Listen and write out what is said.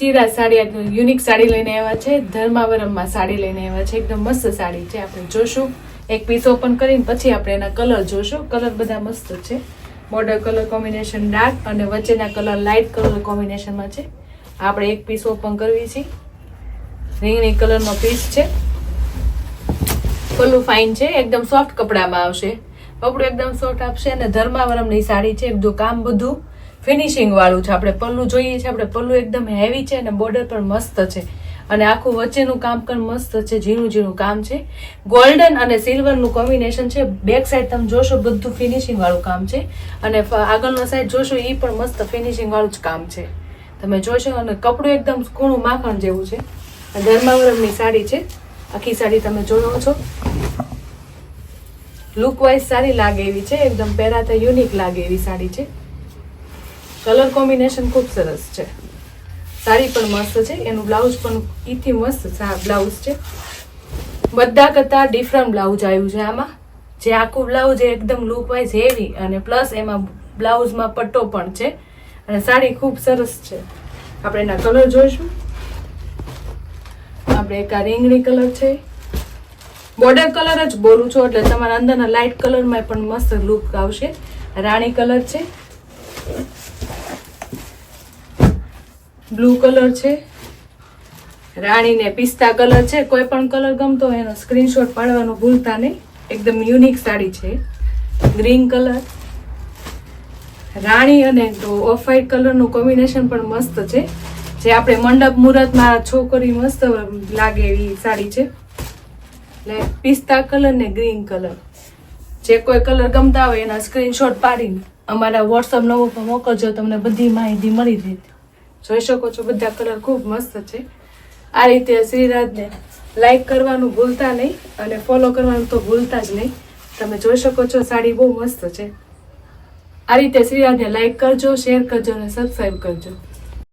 શિરા સાડી યુનિક સાડી લઈને આવ્યા છે. ધર્માવરમમાં સાડી લઈને આવ્યા છે. એકદમ મસ્ત સાડી છે. આપણે જોશું. એક પીસ ઓપન કરીને પછી આપણે એના કલર જોશું. કલર બધા મસ્ત છે. બોર્ડર કલર કોમ્બિનેશન ડાર્ક અને વચ્ચેના કલર લાઇટ કલર કોમ્બિનેશનમાં છે. આપણે એક પીસ ઓપન કરવી છે. રીંગણી કલરનો પીસ છે. પલ્લું ફાઇન છે. એકદમ સોફ્ટ કપડામાં આવશે. કપડું એકદમ સોફ્ટ આપશે અને ધર્માવરમની સાડી છે. એકદમ કામ બધું ફિનિશિંગ વાળું છે. આપણે પલ્લું જોઈએ છે. આપણે પલ્લું એકદમ હેવી છે અને બોર્ડર પણ મસ્ત છે. અને આખું વચ્ચેનું કામ પણ મસ્ત છે. ઝીણું ઝીણું કામ છે. ગોલ્ડન અને સિલ્વરનું કોમ્બિનેશન છે. બેક સાઈડ તમે જોશો બધું ફિનિશિંગ વાળું કામ છે. અને આગળનો સાઈડ જોશો એ પણ મસ્ત ફિનિશિંગ વાળું જ કામ છે. તમે જોશો અને કપડું એકદમ કૂણું માખણ જેવું છે. ધર્માવરમની સાડી છે. આખી સાડી તમે જોયો છો. લુક વાઇઝ સારી લાગે એવી છે. એકદમ પહેરાતા યુનિક લાગે એવી સાડી છે. કલર કોમ્બિનેશન ખૂબ સરસ છે. સાડી પણ મસ્ત છે. એનું બ્લાઉઝ પણ ઈથી મસ્ત બ્લાઉઝ છે. બધા કરતાં ડિફરન્ટ બ્લાઉઝ આવ્યું છે આમાં. જે આખું બ્લાઉઝ એકદમ લુક વાઇઝ હેવી અને પ્લસ એમાં બ્લાઉઝમાં પટ્ટો પણ છે. અને સાડી ખૂબ સરસ છે. આપણે એના કલર જોઈશું. આપણે એક આ રીંગણી કલર છે. બોર્ડર કલર જ બોલું છું, એટલે તમારા અંદરના લાઇટ કલરમાં પણ મસ્ત લુક આવશે. રાણી કલર છે. બ્લુ કલર છે. રાણીને પિસ્તા કલર છે. કોઈ પણ કલર ગમતો હોય એનો સ્ક્રીનશોટ પાડવાનું ભૂલતા નહીં. એકદમ યુનિક સાડી છે. ગ્રીન કલર રાણી અને ઓફ વ્હાઈટ કલરનું કોમ્બિનેશન પણ મસ્ત છે. જે આપણે મંડપ મુહૂર્તમાં છોકરી મસ્ત લાગે એવી સાડી છે. એટલે પિસ્તા કલર ને ગ્રીન કલર જે કોઈ કલર ગમતા હોય એના સ્ક્રીનશોટ પાડીને અમારા વોટ્સઅપ નંબર પર મોકલજો, તમને બધી માહિતી મળી જશે જોઈ શકો છો, બધા કલર ખૂબ મસ્ત છે. આ રીતે શ્રીરાજને લાઈક કરવાનું ભૂલતા નહીં અને ફોલો કરવાનું તો ભૂલતા જ નહીં. તમે જોઈ શકો છો, સાડી બહુ મસ્ત છે. આ રીતે શ્રીરાજને લાઈક કરજો શેર કરજો અને સબસ્ક્રાઈબ કરજો.